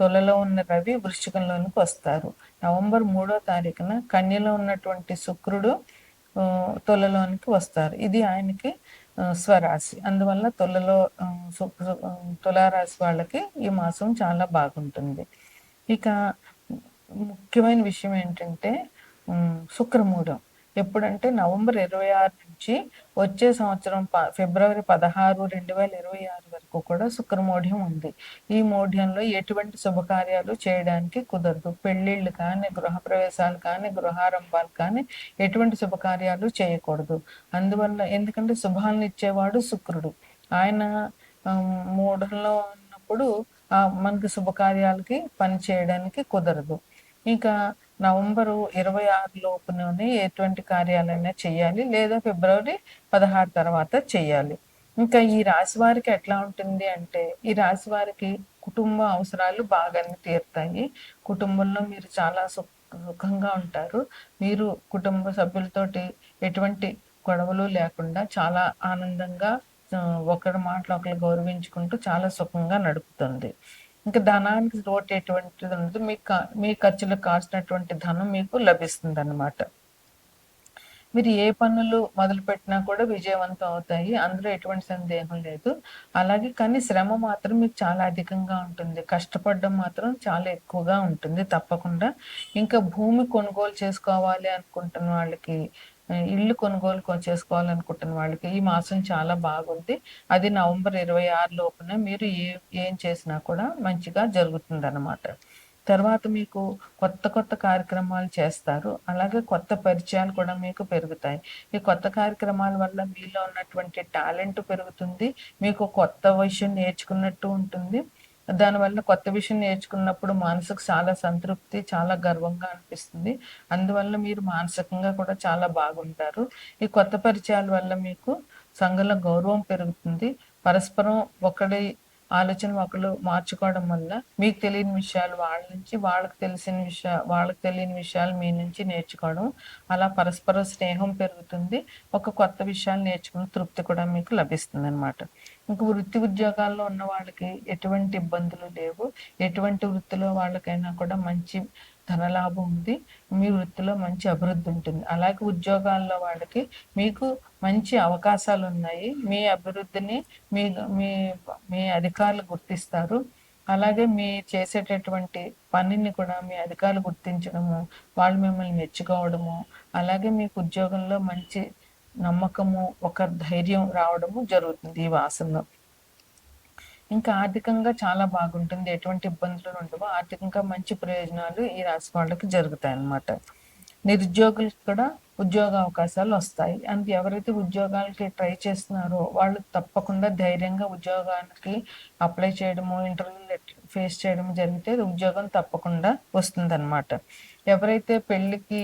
తులలో ఉన్న రవి వృశ్చికంలోనికి వస్తారు. నవంబర్ మూడో తారీఖున కన్యలో ఉన్నటువంటి శుక్రుడు తొలలోనికి వస్తారు. ఇది ఆయనకి స్వరాశి. అందువల్ల తొలలో తులారాశి వాళ్ళకి ఈ మాసం చాలా బాగుంటుంది. ఇక ముఖ్యమైన విషయం ఏంటంటే ఉమ్, శుక్రమూఢం. ఎప్పుడంటే నవంబర్ ఇరవై ఆరు నుంచి వచ్చే సంవత్సరం ప- ఫిబ్రవరి పదహారు రెండు వేల ఇరవై ఆరు వరకు కూడా శుక్రమూఢ్యం ఉంది. ఈ మోఢ్యంలో ఎటువంటి శుభకార్యాలు చేయడానికి కుదరదు. పెళ్ళిళ్ళు కానీ గృహప్రవేశాలు కానీ గృహారంభాలు కానీ ఎటువంటి శుభకార్యాలు చేయకూడదు. అందువల్ల ఎందుకంటే శుభాలను ఇచ్చేవాడు శుక్రుడు. ఆయన మూఢంలో ఉన్నప్పుడు ఆ, మనకి శుభకార్యాలకి పని చేయడానికి కుదరదు. ఇంకా నవంబరు ఇరవై ఆరు లోపునే ఎటువంటి కార్యాలైనా చేయాలి లేదా ఫిబ్రవరి పదహారు తర్వాత చేయాలి. ఇంకా ఈ రాశి వారికి ఎట్లా ఉంటుంది అంటే ఈ రాశి వారికి కుటుంబ అవసరాలు బాగానే తీరుతాయి. కుటుంబంలో మీరు చాలా సుఖ సుఖంగా ఉంటారు. మీరు కుటుంబ సభ్యులతోటి ఎటువంటి గొడవలు లేకుండా చాలా ఆనందంగా ఒకరి మాటలు ఒకరు గౌరవించుకుంటూ చాలా సుఖంగా నడుపుతుంది. ఇంకా ధనానికి లోటు ఎటువంటిది ఉండదు. మీ క- మీ ఖర్చులకు కాసినటువంటి ధనం మీకు లభిస్తుంది అన్నమాట మీరు ఏ పనులు మొదలుపెట్టినా కూడా విజయవంతం అవుతాయి. అందులో ఎటువంటి సందేహం లేదు. అలాగే కానీ శ్రమ మాత్రం మీకు చాలా అధికంగా ఉంటుంది. కష్టపడడం మాత్రం చాలా ఎక్కువగా ఉంటుంది. తప్పకుండా. ఇంకా భూమి కొనుగోలు చేసుకోవాలి అనుకుంటున్న వాళ్ళకి ఇల్లు కొనుగోలు చేసుకోవాలనుకుంటున్న వాళ్ళకి ఈ మాసం చాలా బాగుంది. అది నవంబర్ ఇరవై ఆరు లోపున మీరు ఏ ఏం చేసినా కూడా మంచిగా జరుగుతుంది తర్వాత మీకు కొత్త కొత్త కార్యక్రమాలు చేస్తారు. అలాగే కొత్త పరిచయాలు కూడా మీకు పెరుగుతాయి. ఈ కొత్త కార్యక్రమాల వల్ల మీలో ఉన్నటువంటి టాలెంట్ పెరుగుతుంది. మీకు కొత్త విషయం నేర్చుకున్నట్టు ఉంటుంది. దానివల్ల కొత్త విషయం నేర్చుకున్నప్పుడు మనసుకు చాలా సంతృప్తి చాలా గర్వంగా అనిపిస్తుంది. అందువల్ల మీరు మానసికంగా కూడా చాలా బాగుంటారు. ఈ కొత్త పరిచయాల వల్ల మీకు సంఘంలో గౌరవం పెరుగుతుంది. పరస్పరం ఒకడి ఆలోచన ఒకరు మార్చుకోవడం వల్ల మీకు తెలియని విషయాలు వాళ్ళ నుంచి వాళ్ళకి తెలిసిన విషయాలు వాళ్ళకి తెలియని విషయాలు మీ నుంచి నేర్చుకోవడం. అలా పరస్పర స్నేహం పెరుగుతుంది. ఒక కొత్త విషయాలు నేర్చుకున్న తృప్తి కూడా మీకు లభిస్తుంది అనమాట ఇంకా వృత్తి ఉద్యోగాల్లో ఉన్న వాళ్ళకి ఎటువంటి ఇబ్బందులు లేవు. ఎటువంటి వృత్తిలో వాళ్ళకైనా కూడా మంచి ధనలాభం ఉంది మీ వృత్తిలో మంచి అభివృద్ధి ఉంటుంది. అలాగే ఉద్యోగాల్లో వాళ్ళకి మీకు మంచి అవకాశాలు ఉన్నాయి. మీ అభివృద్ధిని మీ మీ మీ అధికారులు గుర్తిస్తారు. అలాగే మీ చేసేటటువంటి పనిని కూడా మీ అధికారులు గుర్తించడము వాళ్ళు మిమ్మల్ని మెచ్చుకోవడము అలాగే మీకు ఉద్యోగంలో మంచి నమ్మకము ఒక ధైర్యం రావడము జరుగుతుంది ఈ వాసనలో. ఇంకా ఆర్థికంగా చాలా బాగుంటుంది. ఎటువంటి ఇబ్బందులు ఉండవు. ఆర్థికంగా మంచి ప్రయోజనాలు ఈ రాశి వాళ్ళకి జరుగుతాయి అన్నమాట. నిరుద్యోగులకు కూడా ఉద్యోగ అవకాశాలు వస్తాయి. అండ్ ఎవరైతే ఉద్యోగాలకి ట్రై చేస్తున్నారో వాళ్ళు తప్పకుండా ధైర్యంగా ఉద్యోగానికి అప్లై చేయడము ఇంటర్వ్యూ ఫేస్ చేయడం జరిగితే ఉద్యోగం తప్పకుండా వస్తుందన్నమాట. ఎవరైతే పెళ్ళికి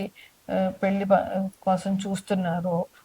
పెళ్ళి కోసం చూస్తున్నారో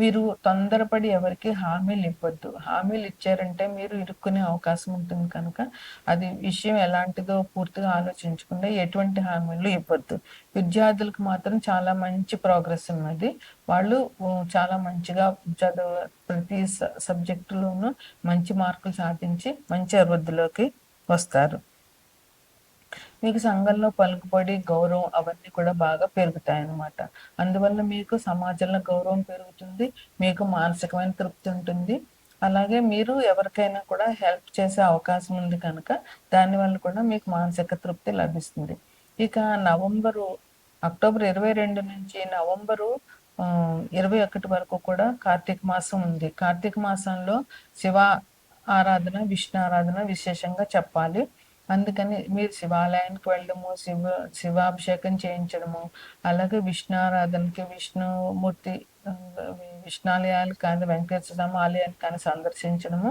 మీరు తొందరపడి ఎవరికి హామీలు ఇవ్వద్దు. హామీలు ఇచ్చారంటే మీరు ఇరుక్కునే అవకాశం ఉంటుంది కనుక అది విషయం ఎలాంటిదో పూర్తిగా ఆలోచించకుండా ఎటువంటి హామీలు ఇవ్వద్దు. విద్యార్థులకు మాత్రం చాలా మంచి ప్రోగ్రెస్ ఉన్నది. వాళ్ళు చాలా మంచిగా చదువు ప్రతి సబ్జెక్టులోనూ మంచి మార్కులు సాధించి మంచి అభివృద్ధిలోకి వస్తారు. మీకు సంఘంలో పలుకుబడి గౌరవం అవన్నీ కూడా బాగా పెరుగుతాయి అన్నమాట అందువల్ల మీకు సమాజంలో గౌరవం పెరుగుతుంది మీకు మానసికమైన తృప్తి ఉంటుంది. అలాగే మీరు ఎవరికైనా కూడా హెల్ప్ చేసే అవకాశం ఉంది కనుక దానివల్ల కూడా మీకు మానసిక తృప్తి లభిస్తుంది. ఇక నవంబరు అక్టోబర్ ఇరవై రెండు నుంచి నవంబరు ఇరవై ఒకటి వరకు కూడా కార్తీక మాసం ఉంది. కార్తీక మాసంలో శివ ఆరాధన విష్ణు ఆరాధన విశేషంగా చెప్పాలి. అందుకని మీరు శివాలయానికి వెళ్ళడము శివ శివాభిషేకం చేయించడము అలాగే విష్ణారాధనకి విష్ణుమూర్తి విష్ణాలయాలు కానీ వెంకటేశ్వర స్వామి ఆలయాన్ని కానీ సందర్శించడము.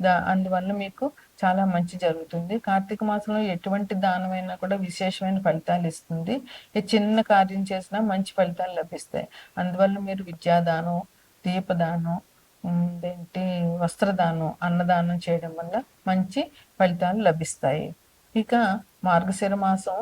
దా అందువల్ల మీకు చాలా మంచి జరుగుతుంది. కార్తీక మాసంలో ఎటువంటి దానమైనా కూడా విశేషమైన ఫలితాలు ఇస్తుంది. ఏ చిన్న కార్యం చేసినా మంచి ఫలితాలు లభిస్తాయి. అందువల్ల మీరు విద్యాదానం దీపదానం ఏంటి వస్త్రదానం అన్నదానం చేయడం వల్ల మంచి ఫలితాలు లభిస్తాయి. ఇక మార్గశిర మాసం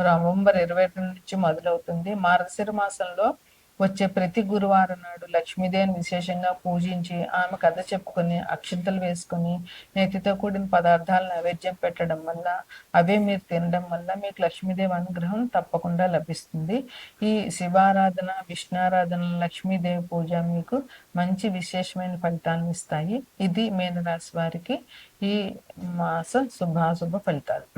నవంబర్ ఇరవై రెండు నుంచి మొదలవుతుంది. మార్గశిర మాసంలో వచ్చే ప్రతి గురువారం నాడు లక్ష్మీదేవిని విశేషంగా పూజించి ఆమె కథ చెప్పుకొని అక్షింతలు వేసుకొని నేతితో కూడిన పదార్థాలను నైవేద్యం పెట్టడం వల్ల అవే మీరు తినడం వల్ల మీకు లక్ష్మీదేవి అనుగ్రహం తప్పకుండా లభిస్తుంది. ఈ శివారాధన విష్ణారాధన లక్ష్మీదేవి పూజ మీకు మంచి విశేషమైన ఫలితాలను ఇస్తాయి. ఇది మీనరాశి వారికి ఈ మాస శుభాశుభ ఫలితాలు.